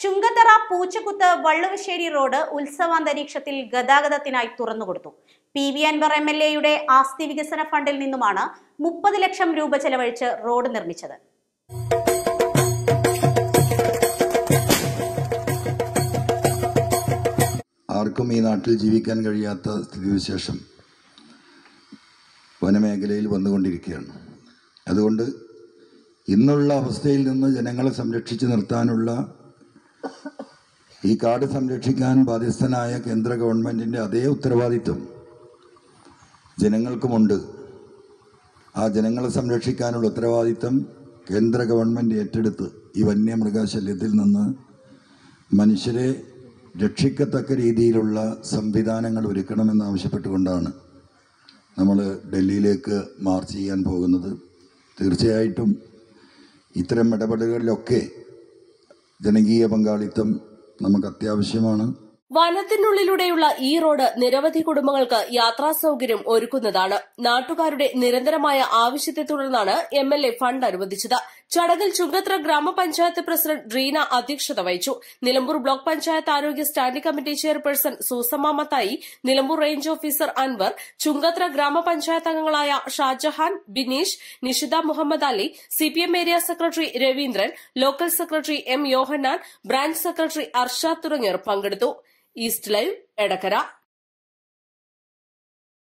Chungathara Poochakuthu Valluvassery road ഉത്സവാന്തരീക്ഷത്തിൽ ഗതാഗതത്തിനായി തുറന്നുകൊടുത്തു P V Anvar M L എയുടെ ആസ്തി വികസന ഫണ്ടിൽ നിന്നുമാണ് മുപ്പത് ലക്ഷം രൂപ ചെലവഴിച്ച് റോഡ് നിർമ്മിച്ചത്. ആർക്കും ഈ നാട്ടിൽ ജീവിക്കാൻ കഴിയാത്ത സ്ഥിതിവിശേഷം വനമേഖലയിൽ വന്നുകൊണ്ടിരിക്കുകയാണ്. അതുകൊണ്ട് ഇന്നുള്ള അവസ്ഥയിൽ നിന്ന് ജനങ്ങളെ സംരക്ഷിച്ചു നിർത്താനുള്ള ഈ കാട് സംരക്ഷിക്കാൻ ബാധ്യസ്ഥനായ കേന്ദ്ര ഗവൺമെന്റിന്റെ അതേ ഉത്തരവാദിത്വം ജനങ്ങൾക്കുമുണ്ട്. ആ ജനങ്ങളെ സംരക്ഷിക്കാനുള്ള ഉത്തരവാദിത്വം കേന്ദ്ര ഗവൺമെന്റ് ഏറ്റെടുത്ത് ഈ വന്യമൃഗശല്യത്തിൽ നിന്ന് മനുഷ്യരെ രക്ഷിക്കത്തക്ക രീതിയിലുള്ള സംവിധാനങ്ങൾ ഒരുക്കണമെന്ന് ആവശ്യപ്പെട്ടുകൊണ്ടാണ് നമ്മൾ ഡൽഹിയിലേക്ക് മാർച്ച് ചെയ്യാൻ പോകുന്നത്. തീർച്ചയായിട്ടും ഇത്തരം ഇടപെടലുകളിലൊക്കെ ജനകീയ പങ്കാളിത്തം നമുക്ക് അത്യാവശ്യമാണ്. വനത്തിനുള്ളിലൂടെയുള്ള ഈ റോഡ് നിരവധി കുടുംബങ്ങൾക്ക് യാത്രാ സൌകര്യം ഒരുക്കുന്നതാണ്. നാട്ടുകാരുടെ നിരന്തരമായ ആവശ്യത്തെ തുടർന്നാണ് എം എൽ എ ഫണ്ട് അനുവദിച്ചത്. ചടങ്ങിൽ ചുങ്കത്ര ഗ്രാമപഞ്ചായത്ത് പ്രസിഡന്റ് റീന അധ്യക്ഷത വഹിച്ചു. നിലമ്പൂർ ബ്ലോക്ക് പഞ്ചായത്ത് ആരോഗ്യ standing committee chairperson Susamma Mathai Nilambur range officer Anvar Chungathara ഗ്രാമപഞ്ചായത്ത് അംഗങ്ങളായ Shajahan Bineesh Nishitha Muhammad Ali CPM area secretary Raveendran local secretary M Yohannan branch secretary Arshad തുടങ്ങിയവർ പങ്കെടുത്തു. East live Edakkara.